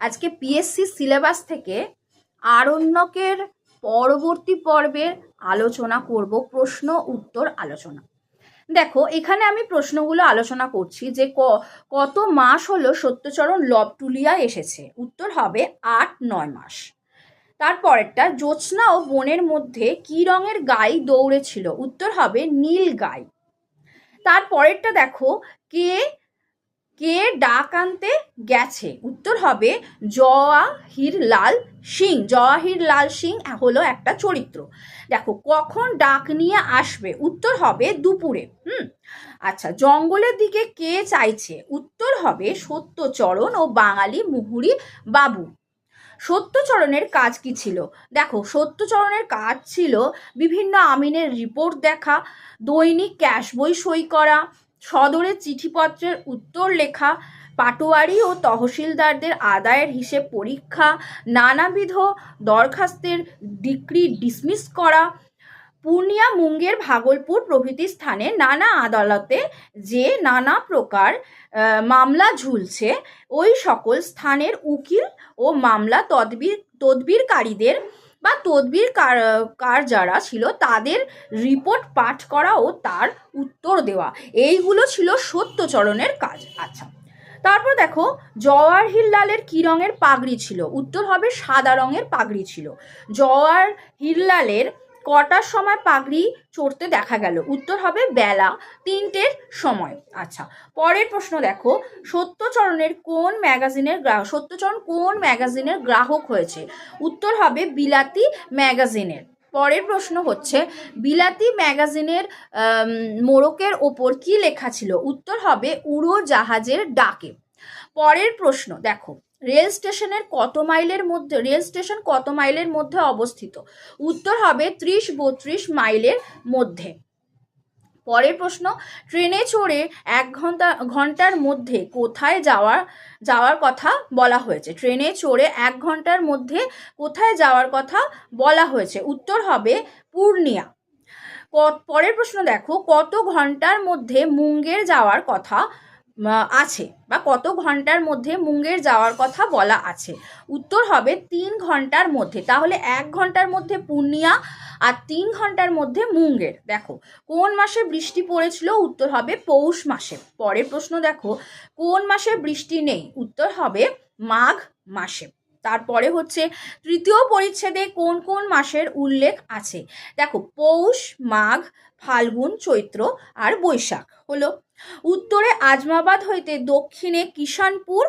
আজকে PSC syllabus থেকে আরণ্যকের পরবর্তী পর্বের আলোচনা করব, প্রশ্ন, উত্তর, আলোচনা। দেখো, এখানে আমি প্রশ্নগুলো আলোচনা করছি যে ক, কত মাস হলো সত্যচরণ লবটুলিয়া এসেছে? উত্তর হবে আট, নয় মাস। তারপরেরটা, জ্যোৎস্না ও বনের মধ্যে কি রঙের গাই দৌড়েছিল? উত্তর হবে নীল গাই। তারপরেরটা দেখো, কে কে ডাক আনতে গেছে? উত্তর হবে জওয়াহির লাল সিং। জওয়াহির লাল সিং হলো একটা চরিত্র। দেখো, কখন ডাক নিয়ে আসবে? উত্তর হবে দুপুরে। হুম? আচ্ছা জঙ্গলের দিকে কে চাইছে? উত্তর হবে সত্যচরণ ও বাঙালি মুহুরি বাবু। সত্যচরণের কাজ কি ছিল? দেখো, সত্যচরণের কাজ ছিল বিভিন্ন আমিনের রিপোর্ট দেখা, দৈনিক ক্যাশ বই সই করা সদরের চিঠিপত্রের উত্তর লেখা, পাটোয়ারি ও তহসিলদারদের আদায়ের হিসেব পরীক্ষা, নানাবিধ দরখাস্তের ডিক্রি ডিসমিস করা, পূর্ণিয়া মুঙ্গের ভাগলপুর প্রভৃতি স্থানে নানা আদালতে যে নানা প্রকার মামলা ঝুলছে, ওই সকল স্থানের উকিল ও মামলা তদবির তদবিরকারীদের বা তদবির কার কার যারা ছিল তাদের রিপোর্ট পাঠ করা ও তার উত্তর দেওয়া। এইগুলো ছিল সত্যচরণের কাজ। আচ্ছা তারপর দেখো, জওয়ার লালের কী রঙের পাগড়ি ছিল? উত্তর হবে সাদা রঙের পাগড়ি ছিল। জওয়ার হিরলালের কটার সময় পাগড়ি চড়তে দেখা গেল? উত্তর হবে বেলা তিনটের সময়। আচ্ছা পরের প্রশ্ন দেখো। সত্যচরণের কোন ম্যাগাজিনের গ্রাহক সত্যচরণ কোন ম্যাগাজিনের গ্রাহক হয়েছে? উত্তর হবে বিলাতি ম্যাগাজিনের। পরের প্রশ্ন হচ্ছে, বিলাতি ম্যাগাজিনের মোড়কের ওপর কি লেখা ছিল? উত্তর হবে উড়ো জাহাজের ডাকে। পরের প্রশ্ন দেখো। রেল স্টেশনের কত মাইলের মধ্যে, রেল স্টেশন কত মাইলের মধ্যে অবস্থিত? উত্তর হবে ত্রিশ বত্রিশ মাইলের মধ্যে। পরের প্রশ্ন, ট্রেনে চড়ে এক ঘণ্টা, ঘণ্টার মধ্যে কোথায় যাওয়ার যাওয়ার কথা বলা হয়েছে? ট্রেনে চড়ে এক ঘণ্টার মধ্যে কোথায় যাওয়ার কথা বলা হয়েছে? উত্তর হবে পূর্ণিয়া। পরের প্রশ্ন দেখো, কত ঘণ্টার মধ্যে মুঙ্গের যাওয়ার কথা আছে বা কত ঘণ্টার মধ্যে মুঙ্গের যাওয়ার কথা বলা আছে। উত্তর হবে তিন ঘণ্টার মধ্যে। তাহলে এক ঘণ্টার মধ্যে পূর্ণিয়া আর তিন ঘণ্টার মধ্যে মুঙ্গের। দেখো, কোন মাসে বৃষ্টি পড়েছিল? উত্তর হবে পৌষ মাসে। পরের প্রশ্ন দেখো, কোন মাসে বৃষ্টি নেই? উত্তর হবে মাঘ মাসে। তারপরে হচ্ছে তৃতীয় পরিচ্ছেদে কোন কোন মাসের উল্লেখ আছে? দেখো, পৌষ, মাঘ, ফাল্গুন, চৈত্র আর বৈশাখ। হলো, উত্তরে আজমাবাদ হইতে দক্ষিণে কিষানপুর